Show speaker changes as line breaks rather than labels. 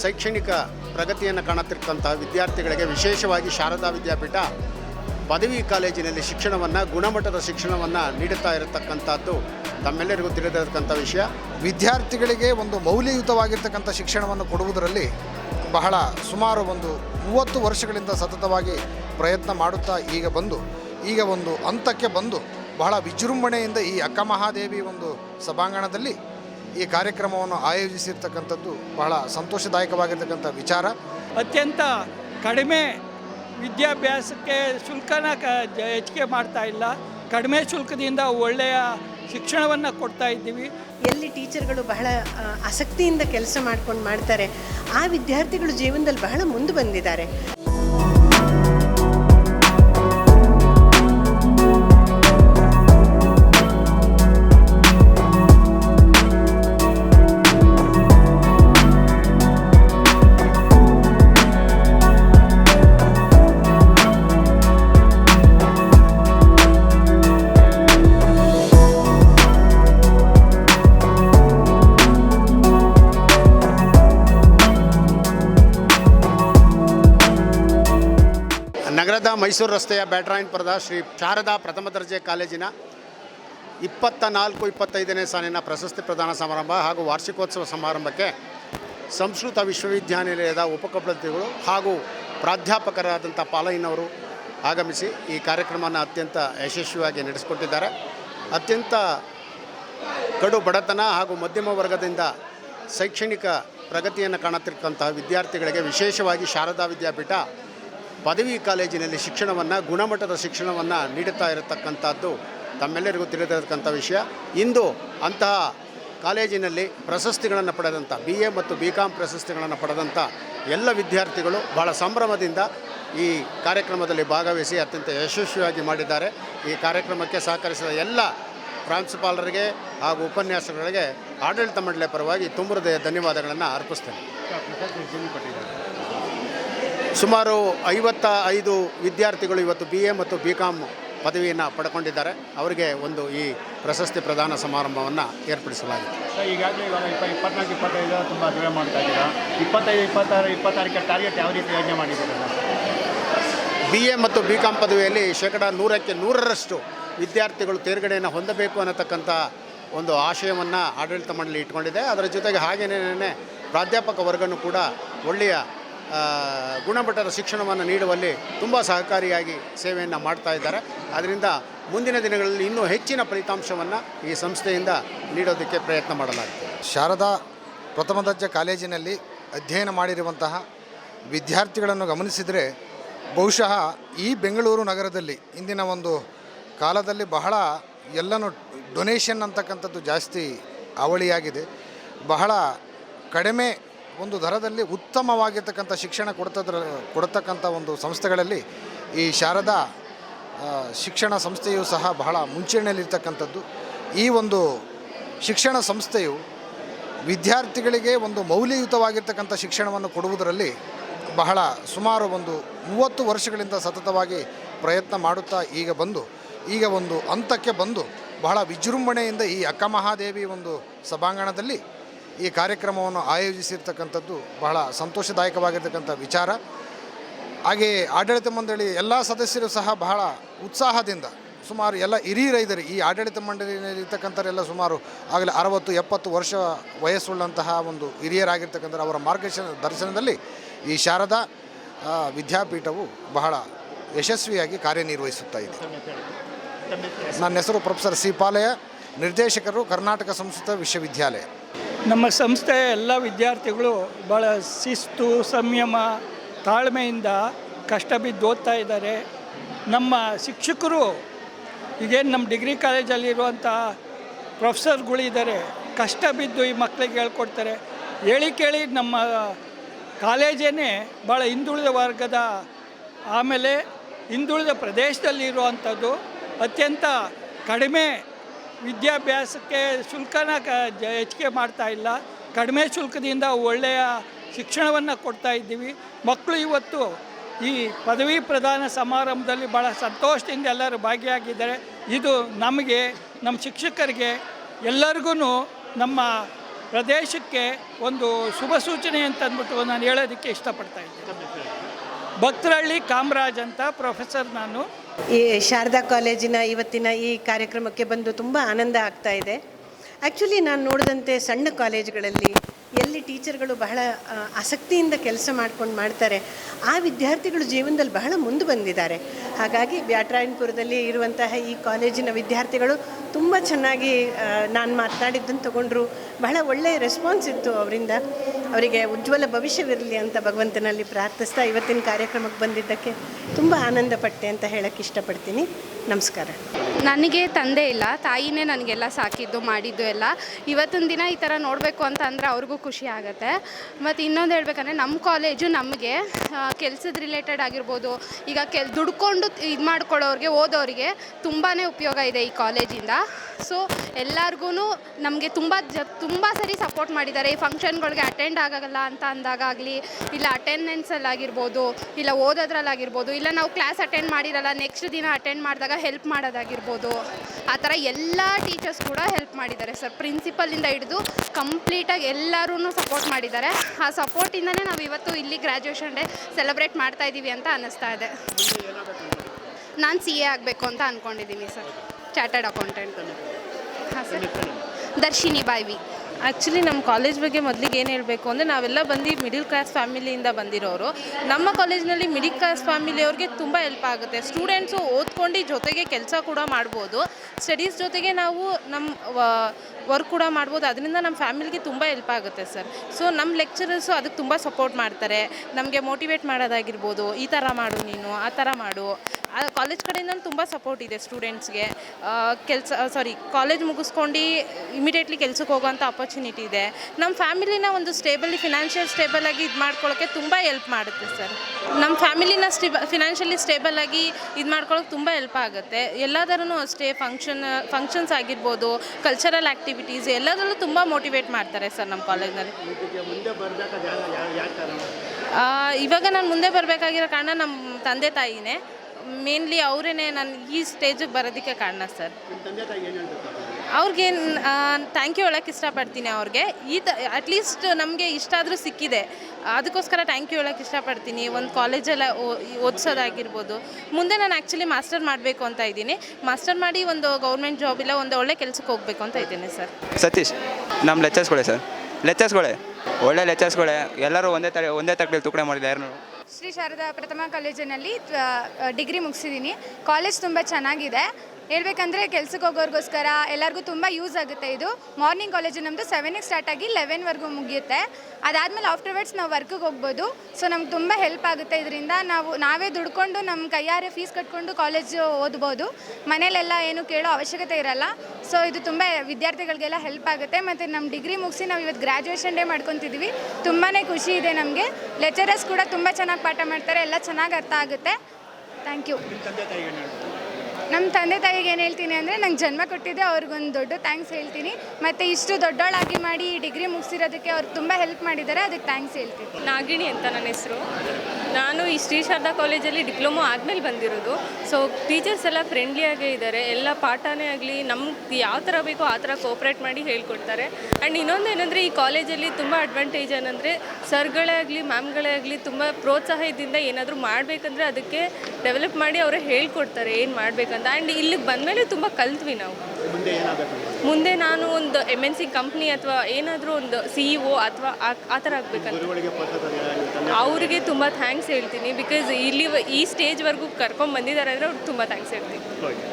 ಶೈಕ್ಷಣಿಕ ಪ್ರಗತಿಯನ್ನು ಕಾಣುತ್ತಿರ್ತಕ್ಕಂಥ ವಿದ್ಯಾರ್ಥಿಗಳಿಗೆ ವಿಶೇಷವಾಗಿ ಶಾರದಾ ವಿದ್ಯಾಪೀಠ ಪದವಿ ಕಾಲೇಜಿನಲ್ಲಿ ಶಿಕ್ಷಣವನ್ನು, ಗುಣಮಟ್ಟದ ಶಿಕ್ಷಣವನ್ನು ನೀಡುತ್ತಾ ಇರತಕ್ಕಂಥದ್ದು ತಮ್ಮೆಲ್ಲರಿಗೂ ತಿಳಿದಿರತಕ್ಕಂಥ ವಿಷಯ.
ವಿದ್ಯಾರ್ಥಿಗಳಿಗೆ ಒಂದು ಮೌಲ್ಯಯುತವಾಗಿರ್ತಕ್ಕಂಥ ಶಿಕ್ಷಣವನ್ನು ಕೊಡುವುದರಲ್ಲಿ ಬಹಳ ಸುಮಾರು ಒಂದು ಮೂವತ್ತು ವರ್ಷಗಳಿಂದ ಸತತವಾಗಿ ಪ್ರಯತ್ನ ಮಾಡುತ್ತಾ ಈಗ ಬಂದು, ಈಗ ಒಂದು ಹಂತಕ್ಕೆ ಬಂದು ಬಹಳ ವಿಜೃಂಭಣೆಯಿಂದ ಈ ಅಕ್ಕ ಮಹಾದೇವಿ ಒಂದು ಸಭಾಂಗಣದಲ್ಲಿ ಈ ಕಾರ್ಯಕ್ರಮವನ್ನು ಆಯೋಜಿಸಿರ್ತಕ್ಕಂಥದ್ದು ಬಹಳ ಸಂತೋಷದಾಯಕವಾಗಿರ್ತಕ್ಕಂಥ ವಿಚಾರ.
ಅತ್ಯಂತ ಕಡಿಮೆ ವಿದ್ಯಾಭ್ಯಾಸಕ್ಕೆ ಶುಲ್ಕನ ಕ ಹೆಚ್ಚಿಗೆ ಮಾಡ್ತಾ ಇಲ್ಲ. ಕಡಿಮೆ ಶುಲ್ಕದಿಂದ ಒಳ್ಳೆಯ ಶಿಕ್ಷಣವನ್ನು ಕೊಡ್ತಾ ಇದ್ದೀವಿ.
ಎಲ್ಲಿ ಟೀಚರ್ಗಳು ಬಹಳ ಆಸಕ್ತಿಯಿಂದ ಕೆಲಸ ಮಾಡ್ಕೊಂಡು ಮಾಡ್ತಾರೆ ಆ ವಿದ್ಯಾರ್ಥಿಗಳು ಜೀವನದಲ್ಲಿ ಬಹಳ ಮುಂದೆ ಬಂದಿದ್ದಾರೆ.
ನಗರದ ಮೈಸೂರು ರಸ್ತೆಯ ಬ್ಯಾಟ್ರಾಯನ್ಪುರದ ಶ್ರೀ ಶಾರದಾ ಪ್ರಥಮ ದರ್ಜೆ ಕಾಲೇಜಿನ ಇಪ್ಪತ್ತ ನಾಲ್ಕು, ಇಪ್ಪತ್ತೈದನೇ ಸಾಲಿನ ಪ್ರಶಸ್ತಿ ಪ್ರದಾನ ಸಮಾರಂಭ ಹಾಗೂ ವಾರ್ಷಿಕೋತ್ಸವ ಸಮಾರಂಭಕ್ಕೆ ಸಂಸ್ಕೃತ ವಿಶ್ವವಿದ್ಯಾನಿಲಯದ ಉಪಕುಲಪತಿಗಳು ಹಾಗೂ ಪ್ರಾಧ್ಯಾಪಕರಾದಂಥ ಪಾಲಯ್ಯನವರು ಆಗಮಿಸಿ ಈ ಕಾರ್ಯಕ್ರಮವನ್ನು ಅತ್ಯಂತ ಯಶಸ್ವಿಯಾಗಿ ನಡೆಸಿಕೊಟ್ಟಿದ್ದಾರೆ. ಅತ್ಯಂತ ಕಡು ಬಡತನ ಹಾಗೂ ಮಧ್ಯಮ ವರ್ಗದಿಂದ ಶೈಕ್ಷಣಿಕ ಪ್ರಗತಿಯನ್ನು ಕಾಣುತ್ತಿರ್ತಕ್ಕಂತಹ ವಿದ್ಯಾರ್ಥಿಗಳಿಗೆ ವಿಶೇಷವಾಗಿ ಶಾರದಾ ವಿದ್ಯಾಪೀಠ ಪದವಿ ಕಾಲೇಜಿನಲ್ಲಿ ಶಿಕ್ಷಣವನ್ನು, ಗುಣಮಟ್ಟದ ಶಿಕ್ಷಣವನ್ನು ನೀಡುತ್ತಾ ಇರತಕ್ಕಂಥದ್ದು ತಮ್ಮೆಲ್ಲರಿಗೂ ತಿಳಿದಿರತಕ್ಕಂಥ ವಿಷಯ. ಇಂದು ಅಂತಹ ಕಾಲೇಜಿನಲ್ಲಿ ಪ್ರಶಸ್ತಿಗಳನ್ನು ಪಡೆದಂಥ ಬಿ ಎ ಮತ್ತು ಬಿ ಕಾಮ್ ಪ್ರಶಸ್ತಿಗಳನ್ನು ಪಡೆದಂಥ ಎಲ್ಲ ವಿದ್ಯಾರ್ಥಿಗಳು ಬಹಳ ಸಂಭ್ರಮದಿಂದ ಈ ಕಾರ್ಯಕ್ರಮದಲ್ಲಿ ಭಾಗವಹಿಸಿ ಅತ್ಯಂತ ಯಶಸ್ವಿಯಾಗಿ ಮಾಡಿದ್ದಾರೆ. ಈ ಕಾರ್ಯಕ್ರಮಕ್ಕೆ ಸಹಕರಿಸಿದ ಎಲ್ಲ ಪ್ರಾಂಶುಪಾಲರಿಗೆ ಹಾಗೂ ಉಪನ್ಯಾಸಕರಿಗೆ ಆಡಳಿತ ಮಂಡಳಿಯ ಪರವಾಗಿ ತುಂಬ ಹೃದಯ ಧನ್ಯವಾದಗಳನ್ನು ಅರ್ಪಿಸ್ತೇನೆ. ಸುಮಾರು ಐವತ್ತ ಐದು ವಿದ್ಯಾರ್ಥಿಗಳು ಇವತ್ತು ಬಿ ಎ ಮತ್ತು ಬಿ ಕಾಮ್ ಪದವಿಯನ್ನು ಪಡ್ಕೊಂಡಿದ್ದಾರೆ. ಅವರಿಗೆ ಒಂದು ಈ ಪ್ರಶಸ್ತಿ ಪ್ರದಾನ ಸಮಾರಂಭವನ್ನು ಏರ್ಪಡಿಸಲಾಗಿದೆ.
ಈಗಾಗಲೇ ಇವಾಗ ಇಪ್ಪ ಇಪ್ಪತ್ನಾಲ್ಕು ಇಪ್ಪತ್ತೈದು ತುಂಬ ದೂರ ಮಾಡ್ತಾ ಇದ್ದೀರಾ? ಇಪ್ಪತ್ತೈದು ಇಪ್ಪತ್ತಾರು ಇಪ್ಪತ್ತಾರಕ್ಕೆ ಟಾರ್ಗೆಟ್ ಯಾವ ರೀತಿ ಯೋಜನೆ ಮಾಡಿದ್ದೀರಾ
ಬಿ ಎ ಮತ್ತು ಬಿ ಕಾಮ್ ಪದವಿಯಲ್ಲಿ ಶೇಕಡ ನೂರಕ್ಕೆ ನೂರರಷ್ಟು ವಿದ್ಯಾರ್ಥಿಗಳು ತೇರ್ಗಡೆಯನ್ನು ಹೊಂದಬೇಕು ಅನ್ನತಕ್ಕಂಥ ಒಂದು ಆಶಯವನ್ನು ಆಡಳಿತ ಮಂಡಳಿ ಇಟ್ಕೊಂಡಿದೆ. ಅದರ ಜೊತೆಗೆ ಹಾಗೇನೇ ಪ್ರಾಧ್ಯಾಪಕ ವರ್ಗನೂ ಕೂಡ ಒಳ್ಳೆಯ ಗುಣಮಟ್ಟದ ಶಿಕ್ಷಣವನ್ನು ನೀಡುವಲ್ಲಿ ತುಂಬ ಸಹಕಾರಿಯಾಗಿ ಸೇವೆಯನ್ನು ಮಾಡ್ತಾ ಇದ್ದಾರೆ. ಅದರಿಂದ ಮುಂದಿನ ದಿನಗಳಲ್ಲಿ ಇನ್ನೂ ಹೆಚ್ಚಿನ ಫಲಿತಾಂಶವನ್ನು ಈ ಸಂಸ್ಥೆಯಿಂದ ನೀಡೋದಕ್ಕೆ ಪ್ರಯತ್ನ ಮಾಡಲಾಗಿದೆ.
ಶಾರದಾ ಪ್ರಥಮ ದರ್ಜೆ ಕಾಲೇಜಿನಲ್ಲಿ ಅಧ್ಯಯನ ಮಾಡಿರುವಂತಹ ವಿದ್ಯಾರ್ಥಿಗಳನ್ನು ಗಮನಿಸಿದರೆ ಬಹುಶಃ ಈ ಬೆಂಗಳೂರು ನಗರದಲ್ಲಿ ಇಂದಿನ ಒಂದು ಕಾಲದಲ್ಲಿ ಬಹಳ ಎಲ್ಲನೂ ಡೊನೇಷನ್ ಅಂತಕ್ಕಂಥದ್ದು ಜಾಸ್ತಿ ಅವಳಿಯಾಗಿದೆ. ಬಹಳ ಕಡಿಮೆ ಒಂದು ದರದಲ್ಲಿ ಉತ್ತಮವಾಗಿರ್ತಕ್ಕಂಥ ಶಿಕ್ಷಣ ಕೊಡ್ತದ್ರ, ಕೊಡ್ತಕ್ಕಂಥ ಒಂದು ಸಂಸ್ಥೆಗಳಲ್ಲಿ ಈ ಶಾರದಾ ಶಿಕ್ಷಣ ಸಂಸ್ಥೆಯು ಸಹ ಬಹಳ ಮುಂಚೂಣಿಯಲ್ಲಿರ್ತಕ್ಕಂಥದ್ದು. ಈ ಒಂದು ಶಿಕ್ಷಣ ಸಂಸ್ಥೆಯು ವಿದ್ಯಾರ್ಥಿಗಳಿಗೆ ಒಂದು ಮೌಲ್ಯಯುತವಾಗಿರ್ತಕ್ಕಂಥ ಶಿಕ್ಷಣವನ್ನು ಕೊಡುವುದರಲ್ಲಿ ಬಹಳ ಸುಮಾರು ಒಂದು ಮೂವತ್ತು ವರ್ಷಗಳಿಂದ ಸತತವಾಗಿ ಪ್ರಯತ್ನ ಮಾಡುತ್ತಾ ಈಗ ಬಂದು, ಈಗ ಒಂದು ಹಂತಕ್ಕೆ ಬಂದು ಬಹಳ ವಿಜೃಂಭಣೆಯಿಂದ ಈ ಅಕ್ಕಮಹಾದೇವಿ ಒಂದು ಸಭಾಂಗಣದಲ್ಲಿ ಈ ಕಾರ್ಯಕ್ರಮವನ್ನು ಆಯೋಜಿಸಿರ್ತಕ್ಕಂಥದ್ದು ಬಹಳ ಸಂತೋಷದಾಯಕವಾಗಿರ್ತಕ್ಕಂಥ ವಿಚಾರ. ಹಾಗೆಯೇ ಆಡಳಿತ ಮಂಡಳಿ ಎಲ್ಲ ಸದಸ್ಯರು ಸಹ ಬಹಳ ಉತ್ಸಾಹದಿಂದ ಸುಮಾರು ಎಲ್ಲ ಹಿರಿಯರಿದ್ದಾರೆ ಈ ಆಡಳಿತ ಮಂಡಳಿಯಲ್ಲಿರ್ತಕ್ಕಂಥವರೆಲ್ಲ ಸುಮಾರು ಆಗಲೇ ಅರವತ್ತು, ಎಪ್ಪತ್ತು ವರ್ಷ ವಯಸ್ಸುಳ್ಳಂತಹ ಒಂದು ಹಿರಿಯರಾಗಿರ್ತಕ್ಕಂಥ ಅವರ ಮಾರ್ಗದರ್ಶನ, ದರ್ಶನದಲ್ಲಿ ಈ ಶಾರದಾ ವಿದ್ಯಾಪೀಠವು ಬಹಳ ಯಶಸ್ವಿಯಾಗಿ ಕಾರ್ಯನಿರ್ವಹಿಸುತ್ತಾ ಇದೆ. ನನ್ನ ಹೆಸರು ಪ್ರೊಫೆಸರ್ ಸಿ ಪಾಲಯ್ಯ, ನಿರ್ದೇಶಕರು ಕರ್ನಾಟಕ ಸಂಸ್ಕೃತ ವಿಶ್ವವಿದ್ಯಾಲಯ.
ನಮ್ಮ ಸಂಸ್ಥೆಯ ಎಲ್ಲ ವಿದ್ಯಾರ್ಥಿಗಳು ಭಾಳ ಶಿಸ್ತು, ಸಂಯಮ, ತಾಳ್ಮೆಯಿಂದ ಕಷ್ಟ ಬಿದ್ದು ಓದ್ತಾ ಇದ್ದಾರೆ. ನಮ್ಮ ಶಿಕ್ಷಕರು, ಈಗೇನು ನಮ್ಮ ಡಿಗ್ರಿ ಕಾಲೇಜಲ್ಲಿರುವಂಥ ಪ್ರೊಫೆಸರ್ಗಳಿದ್ದಾರೆ ಕಷ್ಟ ಬಿದ್ದು ಈ ಮಕ್ಕಳಿಗೆ ಹೇಳ್ಕೊಡ್ತಾರೆ. ಹೇಳಿ ಕೇಳಿ ನಮ್ಮ ಕಾಲೇಜೇನೆ ಭಾಳ ಹಿಂದುಳಿದ ವರ್ಗದ, ಆಮೇಲೆ ಹಿಂದುಳಿದ ಪ್ರದೇಶದಲ್ಲಿ ಇರುವಂಥದ್ದು ಅತ್ಯಂತ ಕಡಿಮೆ ವಿದ್ಯಾಭ್ಯಾಸಕ್ಕೆ ಶುಲ್ಕನ ಕ ಹೆಚ್ಚಿಗೆ ಮಾಡ್ತಾ ಇಲ್ಲ. ಕಡಿಮೆ ಶುಲ್ಕದಿಂದ ಒಳ್ಳೆಯ ಶಿಕ್ಷಣವನ್ನು ಕೊಡ್ತಾ ಇದ್ದೀವಿ. ಮಕ್ಕಳು ಇವತ್ತು ಈ ಪದವಿ ಪ್ರದಾನ ಸಮಾರಂಭದಲ್ಲಿ ಭಾಳ ಸಂತೋಷದಿಂದ ಎಲ್ಲರೂ ಭಾಗಿಯಾಗಿದ್ದಾರೆ. ಇದು ನಮಗೆ, ನಮ್ಮ ಶಿಕ್ಷಕರಿಗೆ ಎಲ್ಲರಿಗೂ ನಮ್ಮ ಪ್ರದೇಶಕ್ಕೆ ಒಂದು ಶುಭ ಸೂಚನೆ ಅಂತಂದ್ಬಿಟ್ಟು ನಾನು ಹೇಳೋದಕ್ಕೆ ಇಷ್ಟಪಡ್ತಾ ಇದ್ದೀನಿ. ಭಕ್ತರಳ್ಳಿ ಕಾಮರಾಜ್ ಅಂತ ಪ್ರೊಫೆಸರ್ ನಾನು.
ಈ ಶಾರದಾ ಕಾಲೇಜಿನ ಇವತ್ತಿನ ಈ ಕಾರ್ಯಕ್ರಮಕ್ಕೆ ಬಂದು ತುಂಬ ಆನಂದ ಆಗ್ತಾ ಇದೆ. ಆ್ಯಕ್ಚುಲಿ ನಾನು ನೋಡಿದಂತೆ ಸಣ್ಣ ಕಾಲೇಜುಗಳಲ್ಲಿ ಎಲ್ಲಿ ಟೀಚರ್ಗಳು ಬಹಳ ಆಸಕ್ತಿಯಿಂದ ಕೆಲಸ ಮಾಡ್ಕೊಂಡು ಮಾಡ್ತಾರೆ, ಆ ವಿದ್ಯಾರ್ಥಿಗಳು ಜೀವನದಲ್ಲಿ ಬಹಳ ಮುಂದೆ ಬಂದಿದ್ದಾರೆ. ಹಾಗಾಗಿ ಬ್ಯಾಟ್ರಾಯನ್ಪುರದಲ್ಲಿ ಇರುವಂತಹ ಈ ಕಾಲೇಜಿನ ವಿದ್ಯಾರ್ಥಿಗಳು ತುಂಬ ಚೆನ್ನಾಗಿ ನಾನು ಮಾತನಾಡಿದ್ದನ್ನು ತಗೊಂಡ್ರು. ಬಹಳ ಒಳ್ಳೆಯ ರೆಸ್ಪಾನ್ಸ್ ಇತ್ತು ಅವರಿಂದ. ಅವರಿಗೆ ಉಜ್ವಲ ಭವಿಷ್ಯವಿರಲಿ ಅಂತ ಭಗವಂತನಲ್ಲಿ ಪ್ರಾರ್ಥಿಸ್ತಾ ಇವತ್ತಿನ ಕಾರ್ಯಕ್ರಮಕ್ಕೆ ಬಂದಿದ್ದಕ್ಕೆ ತುಂಬ ಆನಂದಪಟ್ಟೆ ಅಂತ ಹೇಳಕ್ಕೆ ಇಷ್ಟಪಡ್ತೀನಿ. ನಮಸ್ಕಾರ.
ನನಗೆ ತಂದೆ ಇಲ್ಲ, ತಾಯಿನೇ ನನಗೆಲ್ಲ ಸಾಕಿದ್ದು, ಮಾಡಿದ್ದು ಎಲ್ಲ. ಇವತ್ತಿನ ದಿನ ಈ ಥರ ನೋಡಬೇಕು ಅಂತ ಅಂದರೆ ಅವ್ರಿಗೂ ಖುಷಿ ಆಗುತ್ತೆ. ಮತ್ತು ಇನ್ನೊಂದು ಹೇಳ್ಬೇಕಂದ್ರೆ ನಮ್ಮ ಕಾಲೇಜು ನಮಗೆ ಕೆಲಸದ ರಿಲೇಟೆಡ್ ಆಗಿರ್ಬೋದು, ಈಗ ಕೆಲ್, ದುಡ್ಕೊಂಡು ಇದು ಮಾಡ್ಕೊಳ್ಳೋರಿಗೆ, ಓದೋರಿಗೆ ತುಂಬಾ ಉಪಯೋಗ ಇದೆ ಈ ಕಾಲೇಜಿಂದ ಸೊ ಎಲ್ಲರಿಗೂ ನಮಗೆ ತುಂಬ ಜ, ತುಂಬ ಸರಿ ಸಪೋರ್ಟ್ ಮಾಡಿದ್ದಾರೆ. ಈ ಫಂಕ್ಷನ್ಗಳಿಗೆ ಅಟೆಂಡ್ ಆಗೋಲ್ಲ ಅಂತ ಅಂದಾಗಲಿ ಇಲ್ಲ ಅಟೆಂಡೆನ್ಸಲ್ಲಾಗಿರ್ಬೋದು ಇಲ್ಲ ಓದೋದ್ರಲ್ಲಾಗಿರ್ಬೋದು, ಇಲ್ಲ ನಾವು ಕ್ಲಾಸ್ ಅಟೆಂಡ್ ಮಾಡಿರಲ್ಲ ನೆಕ್ಸ್ಟ್ ದಿನ ಅಟೆಂಡ್ ಮಾಡಿದಾಗ ಹೆಲ್ಪ್ ಮಾಡೋದಾಗಿರ್ಬೋದು, ಆ ಥರ ಎಲ್ಲ ಟೀಚರ್ಸ್ ಕೂಡ ಹೆಲ್ಪ್ ಮಾಡಿದ್ದಾರೆ ಸರ್. ಪ್ರಿನ್ಸಿಪಲಿಂದ ಹಿಡಿದು ಕಂಪ್ಲೀಟಾಗಿ ಎಲ್ಲರೂ ಸಪೋರ್ಟ್ ಮಾಡಿದ್ದಾರೆ. ಆ ಸಪೋರ್ಟಿಂದನೇ ನಾವು ಇವತ್ತು ಇಲ್ಲಿ ಗ್ರ್ಯಾಜುಯೇಷನ್ ಡೇ ಸೆಲೆಬ್ರೇಟ್ ಮಾಡ್ತಾ ಇದ್ದೀವಿ ಅಂತ ಅನ್ನಿಸ್ತಾ ಇದೆ. ನಾನು ಸಿ ಎ ಆಗಬೇಕು ಅಂತ ಅಂದ್ಕೊಂಡಿದ್ದೀನಿ ಸರ್. ಚಾರ್ಟರ್ಡ್ ಅಕೌಂಟೆಂಟ್ ಹಾಂ ಸರ್ ದರ್ಶಿನಿ ಬಾಯ್ವಿ.
ಆ್ಯಕ್ಚುಲಿ ನಮ್ಮ ಕಾಲೇಜ್ ಬಗ್ಗೆ ಮೊದಲಿಗೆ ಏನು ಹೇಳಬೇಕು ಅಂದರೆ ನಾವೆಲ್ಲ ಬಂದು ಮಿಡಿಲ್ ಕ್ಲಾಸ್ ಫ್ಯಾಮಿಲಿಯಿಂದ ಬಂದಿರೋರು. ನಮ್ಮ ಕಾಲೇಜ್ನಲ್ಲಿ ಮಿಡಿಲ್ ಕ್ಲಾಸ್ ಫ್ಯಾಮಿಲಿಯವ್ರಿಗೆ ತುಂಬ ಹೆಲ್ಪ್ ಆಗುತ್ತೆ. ಸ್ಟೂಡೆಂಟ್ಸು ಓದ್ಕೊಂಡು ಜೊತೆಗೆ ಕೆಲಸ ಕೂಡ ಮಾಡ್ಬೋದು. ಸ್ಟಡೀಸ್ ಜೊತೆಗೆ ನಾವು ನಮ್ಮ ವರ್ಕ್ ಕೂಡ ಮಾಡ್ಬೋದು. ಅದರಿಂದ ನಮ್ಮ ಫ್ಯಾಮಿಲಿಗೆ ತುಂಬ ಹೆಲ್ಪ್ ಆಗುತ್ತೆ ಸರ್ ಸೊ ನಮ್ಮ ಲೆಕ್ಚರರ್ಸು ಅದಕ್ಕೆ ತುಂಬ ಸಪೋರ್ಟ್ ಮಾಡ್ತಾರೆ. ನಮಗೆ ಮೋಟಿವೇಟ್ ಮಾಡೋದಾಗಿರ್ಬೋದು. ಈ ಥರ ಮಾಡು ನೀನು, ಆ ಥರ ಮಾಡು. ಕಾಲೇಜ್ ಕಡೆಯಿಂದ ತುಂಬ ಸಪೋರ್ಟ್ ಇದೆ ಸ್ಟೂಡೆಂಟ್ಸ್ಗೆ ಕೆಲಸ ಸಾರಿ ಕಾಲೇಜ್ ಮುಗಿಸ್ಕೊಂಡು ಇಮಿಡಿಯೇಟ್ಲಿ ಕೆಲಸಕ್ಕೆ ಹೋಗೋವಂಥ ಅಪರ್ಚುನಿಟಿ ಇದೆ. ನಮ್ಮ ಫ್ಯಾಮಿಲಿನ ಒಂದು ಸ್ಟೇಬಲಿ ಫಿನಾನ್ಷಿಯಲ್ ಸ್ಟೇಬಲ್ ಆಗಿ ಇದು ಮಾಡ್ಕೊಳ್ಳೋಕ್ಕೆ ತುಂಬ ಹೆಲ್ಪ್ ಮಾಡುತ್ತೆ ಸರ್ ನಮ್ಮ ಫ್ಯಾಮಿಲಿನ ಸ್ಟೇಬ ಫಿನಾನ್ಷಿಯಲಿ ಸ್ಟೇಬಲ್ ಆಗಿ ಇದು ಮಾಡ್ಕೊಳ್ಳೋಕೆ ತುಂಬ ಹೆಲ್ಪ್ ಆಗುತ್ತೆ. ಎಲ್ಲದರಲ್ಲೂ ಅಷ್ಟೇ ಫಂಕ್ಷನ್ ಫಂಕ್ಷನ್ಸ್ ಆಗಿರ್ಬೋದು ಕಲ್ಚರಲ್ ಆ್ಯಕ್ಟಿವಿಟೀಸ್ ಎಲ್ಲದರಲ್ಲೂ ತುಂಬ ಮೋಟಿವೇಟ್ ಮಾಡ್ತಾರೆ ಸರ್ ನಮ್ಮ ಕಾಲೇಜ್ನಲ್ಲಿ ಇವಾಗ ನಾನು ಮುಂದೆ ಬರಬೇಕಾಗಿರೋ ಕಾರಣ ನಮ್ಮ ತಂದೆ ತಾಯಿನೇ. ಮೇನ್ಲಿ ಅವರೇ ನಾನು ಈ ಸ್ಟೇಜಿಗೆ ಬರೋದಕ್ಕೆ ಕಾರಣ ಸರ್. ಅವ್ರಿಗೆ ಥ್ಯಾಂಕ್ ಯು ಹೇಳೋಕ್ಕೆ ಇಷ್ಟಪಡ್ತೀನಿ ಅವ್ರಿಗೆ. ಈ ತ ಅಟ್ಲೀಸ್ಟ್ ನಮಗೆ ಇಷ್ಟ ಆದರೂ ಸಿಕ್ಕಿದೆ. ಅದಕ್ಕೋಸ್ಕರ ಥ್ಯಾಂಕ್ ಯು ಹೇಳೋಕ್ಕೆ ಇಷ್ಟಪಡ್ತೀನಿ. ಒಂದು ಕಾಲೇಜೆಲ್ಲ ಓದಿಸೋದಾಗಿರ್ಬೋದು. ಮುಂದೆ ನಾನು ಆ್ಯಕ್ಚುಲಿ ಮಾಸ್ಟರ್ ಮಾಡಬೇಕು ಅಂತ ಇದ್ದೀನಿ. ಮಾಸ್ಟರ್ ಮಾಡಿ ಒಂದು ಗೌರ್ಮೆಂಟ್ ಜಾಬ್ ಇಲ್ಲ ಒಂದು ಒಳ್ಳೆ ಕೆಲಸಕ್ಕೆ ಹೋಗಬೇಕು ಅಂತ ಇದ್ದೀನಿ ಸರ್.
ಸತೀಶ್ ನಮ್ಮ ಲೆಚ್ಚರ್ಸ್ಗಳೇ ಸರ್. ಲೆಚ್ಚರ್ಸ್ಗಳೇ ಒಳ್ಳೆ ಲೆಚ್ಚರ್ಸ್ಗಳೇ ಎಲ್ಲರೂ ಒಂದೇ ತರ ಒಂದೇ ತಕ್ಕಲ್ಲಿ ತುಕಡೆ ಮಾಡಿದ್ದಾರೆ ಯಾರು
ಶ್ರೀ ಶಾರದಾ ಪ್ರಥಮ ಕಾಲೇಜಿನಲ್ಲಿ ಡಿಗ್ರಿ ಮುಗಿಸಿದ್ದೀನಿ ಕಾಲೇಜ್ ತುಂಬ ಚೆನ್ನಾಗಿದೆ. ಹೇಳ್ಬೇಕಂದ್ರೆ ಕೆಲ್ಸಕ್ಕೆ ಹೋಗೋರ್ಗೋಸ್ಕರ ಎಲ್ಲರಿಗೂ ತುಂಬ ಯೂಸ್ ಆಗುತ್ತೆ ಇದು. ಮಾರ್ನಿಂಗ್ ಕಾಲೇಜು ನಮ್ಮದು ಸೆವೆನಿಗೆ ಸ್ಟಾರ್ಟ್ ಆಗಿ ಲೆವೆನ್ವರೆಗೂ ಮುಗಿಯುತ್ತೆ. ಅದಾದಮೇಲೆ ಆಫ್ಟರ್ವರ್ಡ್ಸ್ ನಾವು ವರ್ಕಿಗೆ ಹೋಗ್ಬೋದು. ಸೊ ನಮ್ಗೆ ತುಂಬ ಹೆಲ್ಪ್ ಆಗುತ್ತೆ ಇದರಿಂದ. ನಾವು, ನಾವೇ ದುಡ್ಕೊಂಡು ನಮ್ಮ ಕೈಯಾರೆ ಫೀಸ್ ಕಟ್ಕೊಂಡು ಕಾಲೇಜು ಓದ್ಬೋದು. ಮನೇಲೆಲ್ಲ ಏನು ಕೇಳೋ ಅವಶ್ಯಕತೆ ಇರಲ್ಲ. ಸೊ ಇದು ತುಂಬ ವಿದ್ಯಾರ್ಥಿಗಳಿಗೆಲ್ಲ ಹೆಲ್ಪ್ ಆಗುತ್ತೆ. ಮತ್ತು ನಮ್ಮ ಡಿಗ್ರಿ ಮುಗಿಸಿ ನಾವು ಇವತ್ತು ಗ್ರ್ಯಾಜುಯೇಷನ್ ಡೇ ಮಾಡ್ಕೊತಿದ್ದೀವಿ ತುಂಬಾ ಖುಷಿ ಇದೆ ನಮಗೆ. ಲೆಕ್ಚರರ್ಸ್ ಕೂಡ ತುಂಬ ಚೆನ್ನಾಗಿ ಪಾಠ ಮಾಡ್ತಾರೆ. ಎಲ್ಲ ಚೆನ್ನಾಗಿ ಅರ್ಥ ಆಗುತ್ತೆ. ಥ್ಯಾಂಕ್ ಯು ನಮ್ಮ ತಂದೆ ತಾಯಿಗೆ ಏನು ಹೇಳ್ತೀನಿ ಅಂದರೆ ನಂಗೆ ಜನ್ಮ ಕೊಟ್ಟಿದ್ದೆ, ಅವ್ರಿಗೊಂದು ದೊಡ್ಡ ಥ್ಯಾಂಕ್ಸ್ ಹೇಳ್ತೀನಿ. ಮತ್ತು ಇಷ್ಟು ದೊಡ್ಡವಳಾಗಿ ಮಾಡಿ ಡಿಗ್ರಿ ಮುಗಿಸಿರೋದಕ್ಕೆ ಅವ್ರು ತುಂಬ ಹೆಲ್ಪ್ ಮಾಡಿದ್ದಾರೆ, ಅದಕ್ಕೆ ಥ್ಯಾಂಕ್ಸ್ ಹೇಳ್ತೀನಿ.
ನಾಗಿಣಿ ಅಂತ ನನ್ನ ಹೆಸರು. ನಾನು ಈ ಶ್ರೀ ಶಾರದಾ ಕಾಲೇಜಲ್ಲಿ ಡಿಪ್ಲೊಮೊ ಆದಮೇಲೆ ಬಂದಿರೋದು. ಸೊ ಟೀಚರ್ಸ್ ಎಲ್ಲ ಫ್ರೆಂಡ್ಲಿಯಾಗೇ ಇದ್ದಾರೆ. ಎಲ್ಲ ಪಾಠನೇ ಆಗಲಿ ನಮ್ಗೆ ಯಾವ ಥರ ಬೇಕೋ ಆ ಥರ ಕೋಪ್ರೇಟ್ ಮಾಡಿ ಹೇಳ್ಕೊಡ್ತಾರೆ. ಆ್ಯಂಡ್ ಇನ್ನೊಂದು ಏನಂದರೆ ಈ ಕಾಲೇಜಲ್ಲಿ ತುಂಬ ಅಡ್ವಾಂಟೇಜ್ ಏನಂದರೆ ಸರ್ಗಳೇ ಆಗಲಿ ಮ್ಯಾಮ್ಗಳೇ ಆಗಲಿ ತುಂಬ ಪ್ರೋತ್ಸಾಹದಿಂದ ಏನಾದರೂ ಮಾಡಬೇಕಂದ್ರೆ ಅದಕ್ಕೆ ಡೆವಲಪ್ ಮಾಡಿ ಅವರೇ ಹೇಳ್ಕೊಡ್ತಾರೆ ಏನು ಮಾಡಬೇಕಂತ. ಆ್ಯಂಡ್ ಇಲ್ಲಿಗೆ ಬಂದಮೇಲೆ ತುಂಬ ಕಲ್ತ್ವಿ ನಾವು.
ಮುಂದೆ
ನಾನು ಒಂದು ಎಂ ಎನ್ ಸಿ ಕಂಪ್ನಿ ಅಥವಾ ಏನಾದರೂ ಒಂದು ಸಿ ಇ ಒ ಅಥವಾ ಆ ಥರ ಆಗಬೇಕಂತ. ಅವರಿಗೆ ತುಂಬ ಥ್ಯಾಂಕ್ಸ್ ಹೇಳ್ತೀನಿ ಬಿಕಾಸ್ ಇಲ್ಲಿ ಈ ಸ್ಟೇಜ್ವರೆಗೂ ಕರ್ಕೊಂಡು ಬಂದಿದ್ದಾರೆ ಅಂದರೆ ಅವ್ರಿಗೆ ತುಂಬ ಥ್ಯಾಂಕ್ಸ್ ಹೇಳ್ತೀನಿ.